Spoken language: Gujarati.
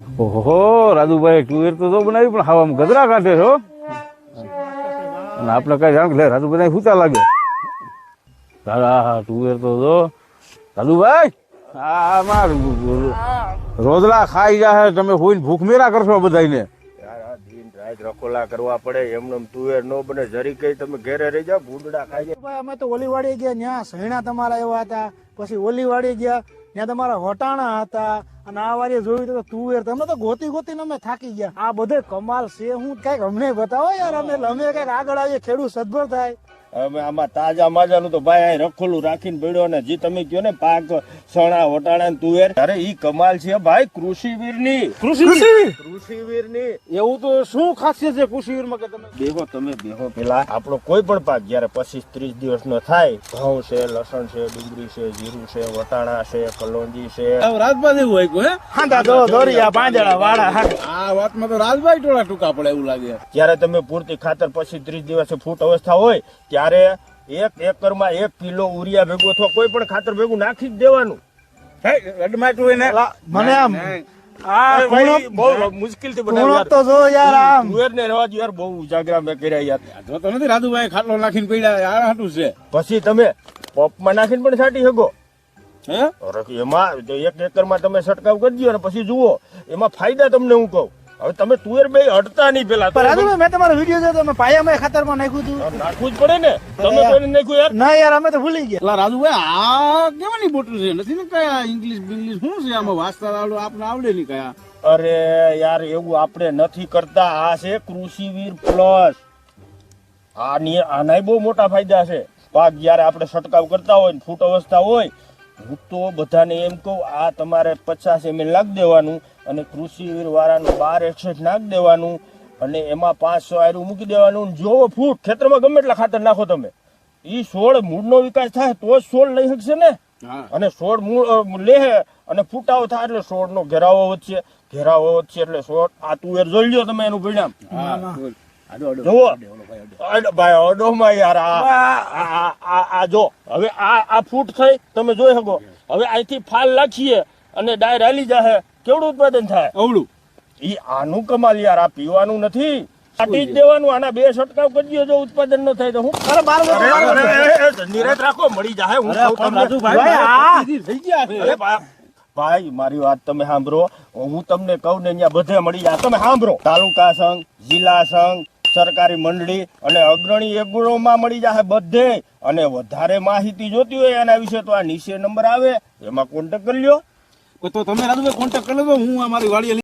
ઓહો રાજુભાઈ તુવેર તો તો બનાવી પણ ખાવામાં ગદરા કાઢે છો અને આપણે કઈ જાણ લે રાજુભાઈ હુતા લાગે. તારા તુવેર તો જો. રાજુભાઈ આ માર રોજલા ખાઈ જાહે તમે હોઈને ભૂખ મેરા કરશો બધાને યાર આ દિન રાત રખોલા કરવા પડે એમને તુવેર નો બને. જરી કઈ તમે ઘેરે રહી જાઓ ભૂંડડા ખાઈ જાય અમે તો ઓલીવાડી ગયા ત્યાં સૈણા તમારા એવા હતા પછી ઓલીવાડી ગયા ત્યાં તમારા વટાણા હતા અને આ વારી જોયું તો તુવેર તમને તો ગોતી ગોતીને અમે થાકી ગયા. આ બધે કમાલ છે હું કંઈક અમને બતાવો યાર અમે અમે કંઈક આગળ આવીએ ખેડૂત સદભર થાય. હવે આમાં તાજા માજાનું તો ભાઈ અહીં રખોલું રાખીને પડ્યો ને જે તમે કયો ને પાક સણા વટાણા ને તુવેર. અરે ઈ કમાલ છે ભાઈ કૃષિવીર? ની કૃષિવીર? ની એવું તો શું ખાસિયત છે કૃષિવીરમાં કે તમે? બેહો તમે બેહો પેલા. આપણો કોઈ પણ પાક જયારે પચીસ ત્રીસ દિવસ નો થાય ઘઉં છે લસણ છે ડુંગળી છે જીરું છે વટાણા છે કલોંજી છે. રાજભાઈ એવું હોય કોઈ, હા? દાદો દોરિયા પાંજરા વાળા આ વાતમાં તો રાજભાઈ ટોળા ટૂંકા પડે એવું લાગે. જ્યારે તમે પૂરતી ખાતર પછી ત્રીસ દિવસે ફૂટ અવસ્થા હોય ત્યારે એક એકરમાં એક કિલો ઉરિયા ભેગો અથવા કોઈ પણ ખાતર ભેગું નાખી જ દેવાનું. મને આમ આ ભાઈ, કુણપ બહુ મુશ્કેલથી કુણપ બનાવ્યું તો જો યાર આમ. તુવેર ને રહેવા દો યાર બહુ ઉજાગરા મેં કર્યા યાર. તો નથી રાજુભાઈ ખાટલો નાખીને પડ્યા આ છે. પછી તમે પોપમાં નાખીને પણ છાંટી શકો. એમાં એક એકરમાં તમે છંટકાવ કરી દો ને પછી જુઓ. એમાં ફાયદા તમને હું કહું. હવે તમે તુવેર બે હટતા નહીં પેલા. પણ રાજુભાઈ મેં તમારો વીડિયો જોયો તમે પાયામાં ખાતરમાં નાખ્યું હતું. નાખવું જ પડે ને. તમે કોઈને નાખ્યું યાર? ના યાર અમે તો ભૂલી ગયા. એટલે રાજુભાઈ આ કેવાની બોટલ છે? નથી ને કયા ઇંગ્લિશ બિંગ્લિશ શું છે આમાં? વાંચતા આવડે આપણે આવડે નહીં કયા. અરે યાર એવું આપણે નથી કરતા. આ છે કૃષિવીર પ્લસ આની આનાય બહુ મોટા ફાયદા છે. પાક જ્યારે આપણે છંટકાવ કરતા હોય ને ફૂટ અવસ્થા હોય હું તો બધાને એમ કહું આ તમારે પચાસ એમએલ નાખી દેવાનું અને કૃષિવીર વાળાનું બાર એકસઠ નાખી દેવાનું અને એમાં પાંચસો આયરું મૂકી દેવાનું. જોવો ફૂટ ખેતરમાં ગમે એટલા ખાતર નાખો તમે. એ છોડ મૂળનો વિકાસ થાય તો જ છોડ લઈ શકશે ને? અને છોડ મૂળ લે અને ફૂટાવો થાય એટલે છોડનો ઘેરાવો વધશે. ઘેરાવો વધશે એટલે છોડ આ તુવેર જોઈ લો તમે એનું પરિણામ. ભાઈ, અડોમાં યાર આ જો હવે આ આ ફૂટ થઈ તમે જોઈ શકો. હવે અહીંથી ફાલ અને ડાયર હાલી જાહે. કેવડું ઉત્પાદન થાય? અવળું. ઈ આનું કમાલ યાર આ પીવાનું નથી. કાઢી જ દેવાનું આના બે છટકાવ કરી દો જો ઉત્પાદન ન થાય તો હું. અરે બાર નિરાંત રાખો મળી જાય હું કહું તમને. ભાઈ, થઈ ગયા. છે અરે ભાઈ મારી વાત તમે સાંભળો. હું તમને કહું ને અહીંયા બધે મળી જાય. તમે સાંભળો. તાલુકા સંઘ જિલ્લા સંઘ સરકારી મંડળી અને અગ્રણી એગ્રોમાં મળી જાય બધે અને વધારે માહિતી જોતી હોય એના વિશે તો આ નીચે નંબર આવે, એમાં કોન્ટેક્ટ કરી લ્યો. તો તમે રાજુભાઈ કોન્ટેક્ટ કરી લો હું અમારી વાડીએ